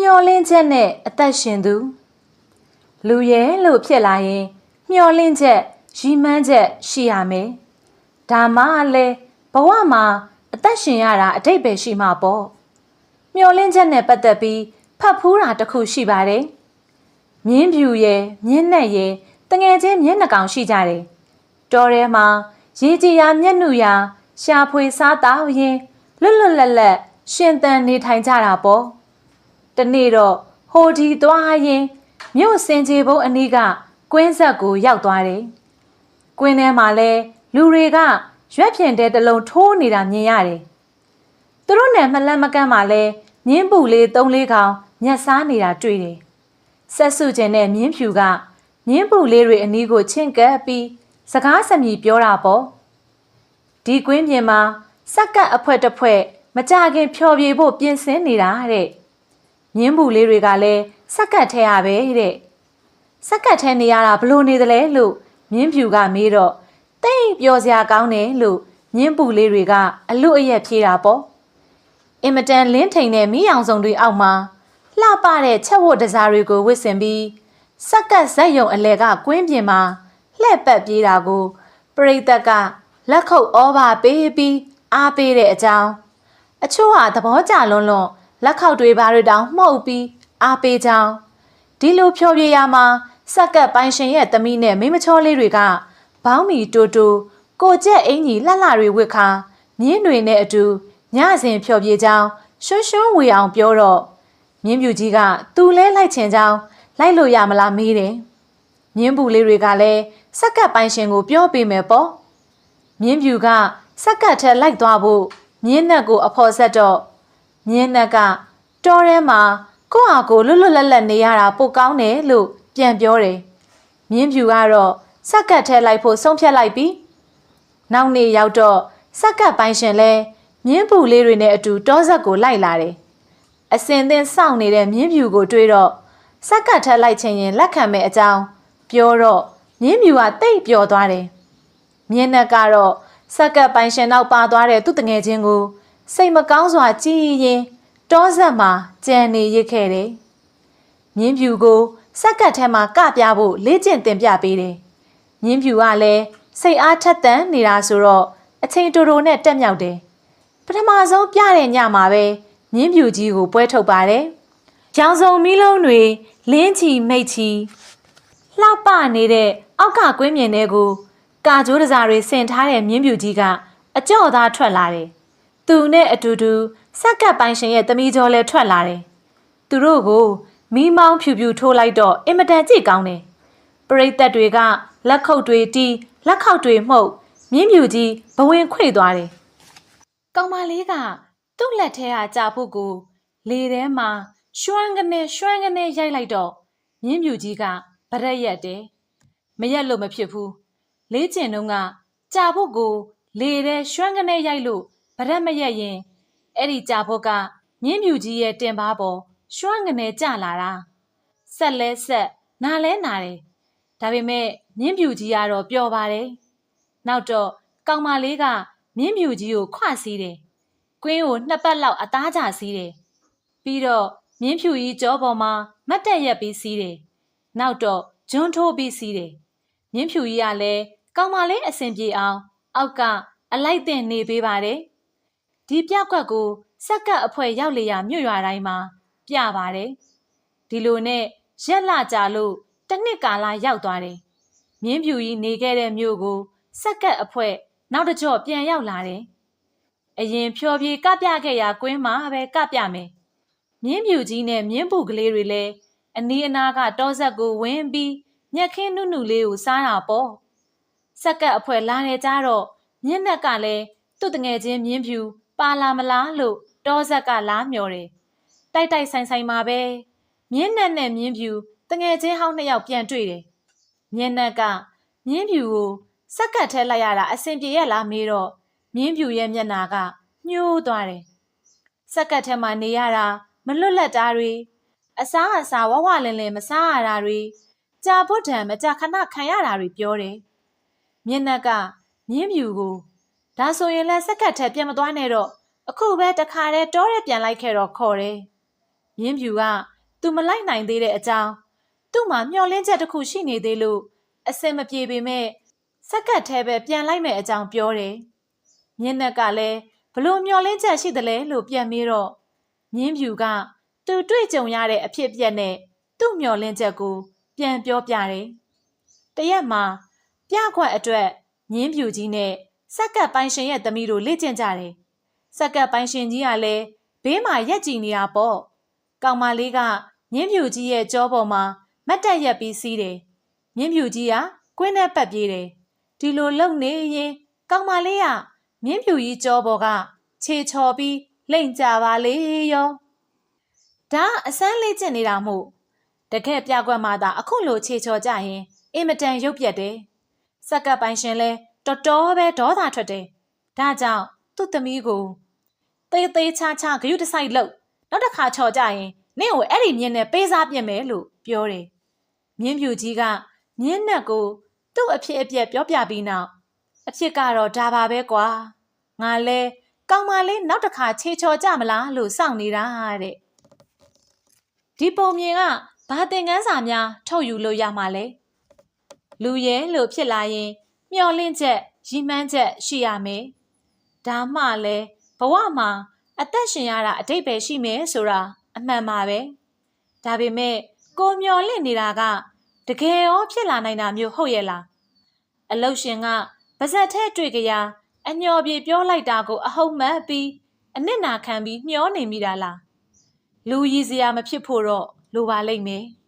မျောလင်းချက်နဲ့အသက်ရှင်သူလူရဲလို့ဖြစ်လာရင်မျောလင်းချက်ရီမန်းချက်ရှိရမယ်ဒါမှလည်းဘဝမှာအသက်ရှင်ရတာအတိတ်ပဲရှိမှာပေါ့မျောလင်းချက်နဲ့ပတ်သက်ပြီးဖတ်ဖူးတာတစ်ခုရှိပါတယ်မြင်းဖြူရဲ့မြင်းနဲ့ရဲ့တငယ်ချင်းမျက်နှာကောင်ရှိကြတယ်တော်ထဲမှာရေကြီးရာမျက်နှူရာရှာဖွေစားတောက်ရင်လွတ်လွတ်လပ်လပ်ရှင်သန်နေထိုင်ကြတာပေါ့ တနေ့တော့ဟိုဒီသွားရင်မြို့စင်ကြီးဘုံအနီးကကွင်းဆက်ကိုရောက်သွားတယ်ကွင်းထဲမှာလဲလူတွေကရွက်ဖြင်တဲ့တလုံးထိုးနေတာမြင်ရတယ်သူတို့နဲ့မလန့်မကန့်မှာလဲမြင်းပူလေး၃လေးကောင်ညက်စားနေတာတွေ့တယ်ဆက်စုကျင်တဲ့မြင်းဖြူကမြင်းပူလေးတွေအနီးကိုချင့်ကပ်ပြီးစကားစမြည်ပြောတာပေါ့ဒီကွင်းပြင်မှာစက်ကပ်အဖွဲတစ်ဖွဲ့မကြခင်ဖျော်ဖြေဖို့ပြင်ဆင်နေတာတဲ့ မြင်းပူလေးတွေကလည်းစက်ကပ်ထဲရပဲတဲ့စက်ကပ်ထဲနေရတာဘလို့နေသလဲလို့မြင်းဖြူကမေးတော့တိတ်ပျော်စရာကောင်းတယ်လို့မြင်းပူလေးတွေကအလွတ်အရက်ဖြေတာပေါ့အင်မတန်လင်းထိန်တဲ့မိအောင်စုံတွေအောက်မှာလှပတဲ့ချက်ဝတ်တစားတွေကိုဝစ်ဆင်ပြီးစက်ကပ်ဇက်ယုံအလဲကကွင်းပြင်မှာလှဲ့ပတ်ပြေးတာကိုပရိသတ်ကလက်ခုပ်ဩဘာပေးပြီးအားပေးတဲ့အကြောင်းအချို့ဟာသဘောကျလွန်းလွန်း လက်ခောက်တွေဘာတွေတောင်မှုတ်ပြီးအားပေးကြောင်းဒီလိုဖြောပြရမှာစက်ကပ်ပိုင်ရှင်ရဲ့သမီးနဲ့မိမချောလေးတွေကဘောင်းမီတူတူကိုကြက်အင်ကြီးလှလှတွေဝစ်ခါမြင်းတွေနဲ့အတူညစဉ်ဖြောပြကြောင်းရွှွှွှွဝေအောင်ပြောတော့မြင်းပြူကြီးကသူလဲလိုက်ချင်ကြောင်းလိုက်လို့ရမလားမေးတယ်မြင်းပူလေးတွေကလည်းစက်ကပ်ပိုင်ရှင်ကိုပြောပေးမယ်ပေါ့မြင်းပြူကစက်ကပ်ထက်လိုက်သွားဖို့မြင်းနက်ကိုအဖော်ဆက်တော့ မြင်းနက်ကတောထဲမှာကိုယ့်ဟာကိုယ်လွတ်လွတ်လပ်လပ်နေရတာပိုကောင်းတယ်လို့ပြန်ပြောတယ်မြင်းပြူကတော့စက်ကပ်ထဲလိုက်ဖို့ဆုံးဖြတ်လိုက်ပြီးနောက်နေ့ရောက်တော့စက်ကပ်ပိုင်ရှင်လဲမြင်းပူလေးတွေနဲ့အတူတောဆက်ကိုလိုက်လာတယ်အစင်သင်စောင့်နေတဲ့မြင်းပြူကိုတွေးတော့စက်ကပ်ထက်လိုက်ချင်ရင်လက်ခံမဲ့အကြောင်းပြောတော့မြင်းပြူကတိတ်ပျော်သွားတယ်မြင်းနက်ကတော့စက်ကပ်ပိုင်ရှင်နောက်ပါသွားတဲ့သူ့တငယ်ချင်းကို စိတ်မကောင်းစွာကြည်ရင်တောဆက်မှာကြံနေရစ်ခဲ့တယ်မြင်းပြူကိုစက်ကပ်ထဲမှာကပြဖို့လေ့ကျင့်တင်ပြပေးတယ်မြင်းပြူကလည်းစိတ်အားထက်သန်နေတာဆိုတော့အချိန်တူတူနဲ့တက်မြောက်တယ်ပထမဆုံးပြတဲ့ညမှာပဲမြင်းပြူကြီးကိုပွဲထုတ်ပါတယ်။ကြောင်စုံမီးလုံးတွေလင်းချီမိတ်ချီလှပနေတဲ့အောက်ကကွင်းမြင်တွေကို ကာကြိုးတစားတွေဆင်ထားတဲ့မြင်းပြူကြီးကအကြော့သားထွက်လာတယ်။ သူနဲ့အတူတူစက်ကပ်ပိုင်ရှင်ရဲ့သမီးကျော်လည်းထွက်လာတယ်။သူတို့ကိုမီးမောင်းဖြူဖြူထိုးလိုက်တော့အင်မတန်ကြည့်ကောင်းတယ်။ပရိသတ်တွေကလက်ခုပ်တွေတီးလက်ခောက်တွေမှုတ်မြင်းပြူကြီးဘဝင်ခွေသွားတယ်။ကောင်မလေးကသူ့လက်ထဲကကြာဖို့ကို လေထဲမှာရွှမ်းကနေရွှမ်းကနေရိုက်လိုက်တော့မြင်းပြူကြီးကဗရက်ရက်တယ်မရက်လို့မဖြစ်ဘူးလေးကျင်တုံးကကြာဖို့ကို လေထဲရွှမ်းကနေရိုက်လို့ ဗရက်မရက်ရင်အဲ့ဒီကြာဖို့ကမြင်းပြူကြီးရဲ့တင်ပါပေါ်ရွှမ်းကနေကြလာတာဆက်လဲဆက်နာလဲနာတယ်ဒါပေမဲ့မြင်းပြူကြီးကတော့ပျော်ပါတယ်နောက်တော့ကောင်မလေးကမြင်းပြူကြီးကိုခွစီးတယ်ကွင်းကိုနှစ်ပတ်လောက်အသားကြစီးတယ်။ပြီးတော့မြင်းဖြူကြီးကြောပေါ်မှာမတ်တက်ရက်ပြီးစီးတယ်။နောက်တော့ဂျွန်းထိုးပြီးစီးတယ်။မြင်းဖြူကြီးကလည်းကောင်မလေးအဆင်ပြေအောင် အောက်ကအလိုက်တင်နေပေးပါတယ်။ ဒီပြကွက်ကိုစက်ကပ်အဖွဲရောက်လေရမြို့ရွာတိုင်းမှာ ပြပါတယ်။ဒီလိုနဲ့ရက်လာကြလို့တစ်နှစ်ကာလရောက်သွားတယ်။မြင်းဖြူကြီးနေခဲ့တဲ့မြို့ကိုစက်ကပ်အဖွဲနောက်တစ်ကြော့ပြန်ရောက်လာတယ်။အရင်ဖြော်ပြေကပြခဲ့ရာကွင်းမှာပဲကပြမယ်မြင်းပြူကြီးနဲ့မြင်းပူကလေးတွေလည်းအနီးအနားကတောဆက်ကိုဝင်ပြီးညက်ခင်းနုနုလေးကိုစားတာပေါ့စက်ကပ်အဖွဲလာနေကြတော့မြင်းနက်ကလည်းသူ့တငယ်ချင်းမြင်းဖြူ ပါလာမလားလို့တောဆက်ကလားမျောတယ်တိုက်တိုက်ဆိုင်ဆိုင်မှာပဲမြင်းနက်နဲ့မြင်းဖြူတငယ်ချင်းဟောင်းနှစ်ယောက်ပြန်တွေ့တယ်မြင်းနက်ကမြင်းဖြူကိုစက်ကပ်ထဲလိုက်ရတာအဆင်ပြေရလားမေးတော့မြင်းဖြူရဲ့မျက်နာကညှိုးသွားတယ်။စက်ကတ်ထဲမှာနေရတာမလွတ်လပ်တာတွေအစားအစာဝဝလင်လင်မစားရတာတွေကြာပွတ်တံမကြာခဏခံရတာတွေပြောတယ်။မျက်နှက်ကမြင်းဖြူကို ဒါဆိုရင်လည်းစက်ကတ်ထဲပြန်မသွားနဲ့တော့အခုပဲတခါတည်းတောရဲပြန်လိုက်ခဲ့တော့ခေါ်တယ်။မြင်းဖြူကသူမလိုက်နိုင်သေးတဲ့အကြောင်းသူ့မှာမျှော်လင့်ချက်တစ်ခုရှိနေသေးလို့အစင်မပြေပေမဲ့စက္ကတ်ထဲပဲပြန်လိုက်မယ်အကြောင်းပြောတယ်။မြင်းနက်ကလည်းဘလို့မျှော်လင့်ချက်ရှိသလဲလို့ပြန်မေးတော့မြင်းဖြူကသူတွေ့ကြုံရတဲ့အဖြစ်အပျက်နဲ့သူ့မျှော်လင့်ချက်ကို ပြန်ပြောပြတယ်။တရက်မှာပြခွက်အတွက်မြင်းဖြူကြီးနဲ့ စက္ကတ်ပိုင်ရှင်ရဲ့သမီးတို့လေ့ကျင့်ကြတယ်။စက္ကတ်ပိုင်ရှင်ကြီးကလည်းဘေးမှာရက်ကြည်နေတာပေါ့။ကောင်မလေးကမြင်းဖြူကြီးရဲ့ကြောပေါ်မှာမတ်တက်ရက်ပြီးစီးတယ်။မြင်းဖြူကြီးကကွင်းနဲ့ပတ်ပြေးတယ်။ဒီလိုလုံနေရင်ကောင်မလေးကမြင်းဖြူကြီးကြောပေါ်ကခြေချော်ပြီးလိမ့်ကြပါလေရော။ဒါအစမ်းလေးကျင့်နေတာမို့တကယ်ပြကွက်မှာသာအခုလိုခြေချော်ကြရင်အင်မတန်ရုပ်ပြက်တယ်။စက်ကပ်ပိုင်ရှင်လဲ တော်တော်ပဲဒေါသထွက်တယ်။ဒါကြောင့်သူ့သမီးကိုသေးသေးချာချာဂယုတစိုက်လို့နောက်တစ်ခါချော်ကြရင်နင့်ကိုအဲ့ဒီမြင်းနဲ့ပေးစားပြင်မယ်လို့ပြောတယ်။မြင်းဖြူကြီးကမြင်းနက်ကိုသူ့အဖြစ်အပျက်ပြောပြပြီးနောက်အဖြစ်ကတော့ဒါပါပဲကွာ။ငါလဲကောင်မလေးနောက်တစ်ခါခြေချော်ကြမလားလို့စောင့်နေတာတဲ့။ဒီပုံမြင်ကဘာသင်ခန်းစာများထုတ်ယူလို့ရမှာလဲ။လူရဲလို့ဖြစ်လာရင် မျော်လင့်ချက်ရည်မှန်းချက်ရှိရမယ်။ဒါမှလည်းဘဝမှာအသက်ရှင်ရတာအတိတ်ပဲရှိမယ်ဆိုတာအမှန်ပါပဲ။ဒါပေမဲ့ကိုမျော်လင့်နေတာကတကယ်ရောဖြစ်လာနိုင်တာမျိုးဟုတ်ရဲ့လား။အလုတ်ရှင်ကပါဇက်ထဲတွေ့ကြရာအညော်ပြေပြောလိုက်တာကိုအဟုတ်မှတ်ပြီးအနစ်နာခံပြီးမျောနေမိတာလား။လူရည်စရာမဖြစ်ဖို့တော့လိုပါလိမ့်မယ်။